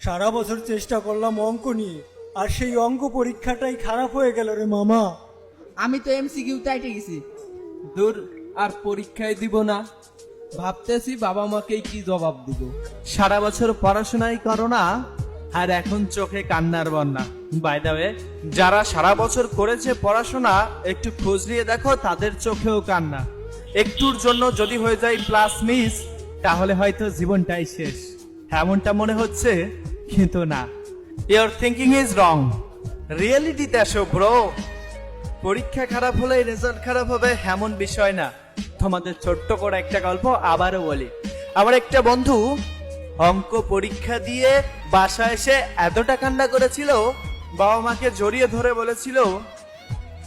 সারা বছর চেষ্টা করলাম অঙ্ক নিয়ে আর সেই অঙ্ক পরীক্ষাটাই খারাপ হয়ে গেল রে মামা। আমি তো এমসিকিউ টাইটে গেছি। দূর আর পরীক্ষায় দিব না। ভাবতেছি বাবা মাকেই কি জবাব দিব। সারা বছর পড়াশোনাই করো না আর এখন চোখে কান্নার বন্যা। বাই দা ওয়ে যারা সারা বছর করেছে পড়াশোনা একটু খোঁজ নিয়ে দেখো তাদের চোখেও কান্না। একটুর জন্য যদি হয়ে যায় প্লাস মিস তাহলে হয়তো জীবনটাই শেষ। এমনটা মনে হচ্ছে কিন্তু না। ইয়োর থিঙ্কিং ইজ রং রিয়েলিটিতে আসো ব্রো পরীক্ষা খারাপ হলে রেজাল্ট খারাপ হবে এমন বিষয় না। তোমাদের ছোট্ট করে একটা গল্প আবারও বলি। আমার একটা বন্ধু অঙ্ক পরীক্ষা দিয়ে বাসা এসে এতটা কান্না করেছিল, বাবা মাকে জড়িয়ে ধরে বলেছিল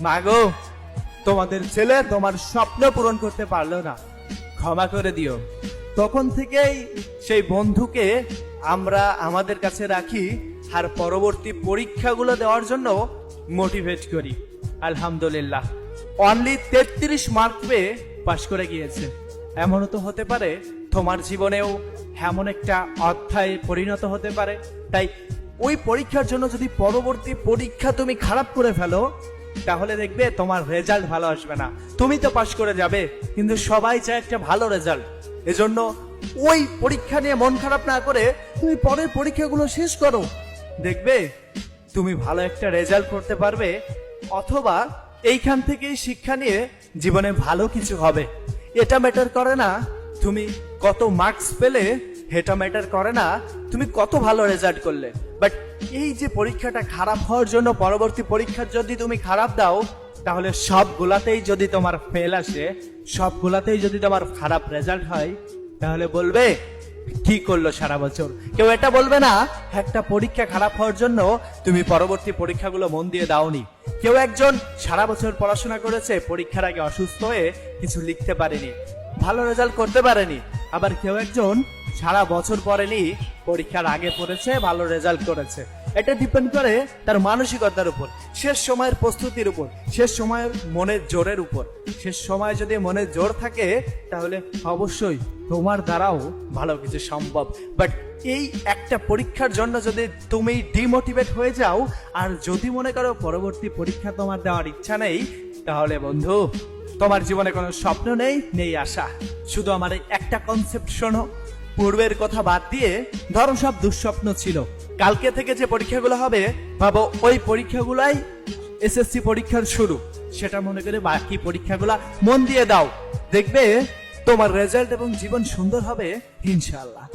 মাগো তোমাদের ছেলে তোমার স্বপ্ন পূরণ করতে পারল না। ক্ষমা করে দিও। তখন থেকেই সেই বন্ধুকে আমরা আমাদের কাছে রাখি আর পরবর্তী পরীক্ষাগুলো দেওয়ার জন্য মোটিভেট করি। আলহামদুলিল্লাহ। অনলি তেত্রিশ মার্ক পেয়ে পাশ করে গিয়েছে। এমনও তো হতে পারে, তোমার জীবনেও এমন একটা অধ্যায়ে পরিণত হতে পারে। তাই ওই পরীক্ষার জন্য যদি পরবর্তী পরীক্ষা তুমি খারাপ করে ফেলো, তাহলে দেখবে তোমার রেজাল্ট ভালো আসবে না। তুমি তো পাশ করে যাবে, কিন্তু সবাই চায় একটা ভালো রেজাল্ট এজন্য ওই পরীক্ষা নিয়ে মন খারাপ না করে তুমি পরের পরীক্ষাগুলো শেষ করো। দেখবে তুমি ভালো একটা রেজাল্ট করতে পারবে, অথবা এইখান থেকেই শিক্ষা নিয়ে জীবনে ভালো কিছু হবে। এটা ম্যাটার করে না তুমি কত মার্কস পেলে, এটা ম্যাটার করে না তুমি কত ভালো রেজাল্ট করলে। বাট এই যে পরীক্ষাটা খারাপ হওয়ার জন্য পরবর্তী পরীক্ষার যদি তুমি খারাপ দাও, তাহলে সবগুলাতেই যদি তোমার ফেল আসে, সবগুলাতেই যদি তোমার খারাপ রেজাল্ট হয় তাহলে বলবে, কি করল সারা বছর? কেউ এটা বলবে না, একটা পরীক্ষা খারাপ হওয়ার জন্য তুমি পরবর্তী পরীক্ষাগুলো মন দিয়ে দাওনি। কেউ একজন সারা বছর পড়াশোনা করেছে, পরীক্ষার আগে অসুস্থ হয়ে কিছু লিখতে পারেনি, ভালো রেজাল্ট করতে পারেনি। আবার কেউ একজন সারা বছর পড়েনি, পরীক্ষার আগে পড়েছে, ভালো রেজাল্ট করেছে। এটা ডিপেন্ড করে তার মানসিকতার উপর, শেষ সময়ের প্রস্তুতির উপর, শেষ সময়ের মনের জোরের উপর। শেষ সময় যদি মনে জোর থাকে, তাহলে অবশ্যই তোমার দ্বারাও ভালো কিছু সম্ভব। বাট এই একটা পরীক্ষার জন্য যদি তুমি ডিমোটিভেট হয়ে যাও, আর যদি মনে করো পরবর্তী পরীক্ষা তোমার দেওয়ার ইচ্ছা নেই, তাহলে বন্ধু, তোমার জীবনে কোনো স্বপ্ন নেই নেই আশা। শুধু আমার একটা কনসেপ্ট শোনো পূর্বের কথা বাদ দিয়ে, ধরো সব দুঃস্বপ্ন ছিল। কালকে থেকে যে পরীক্ষাগুলো হবে, ভাবো, ওই পরীক্ষাগুলাই এসএসসি পরীক্ষার শুরু। সেটা মনে করে বাকি পরীক্ষাগুলা মন দিয়ে দাও। দেখবে তোমার রেজাল্ট এবং জীবন সুন্দর হবে, ইনশাআল্লাহ।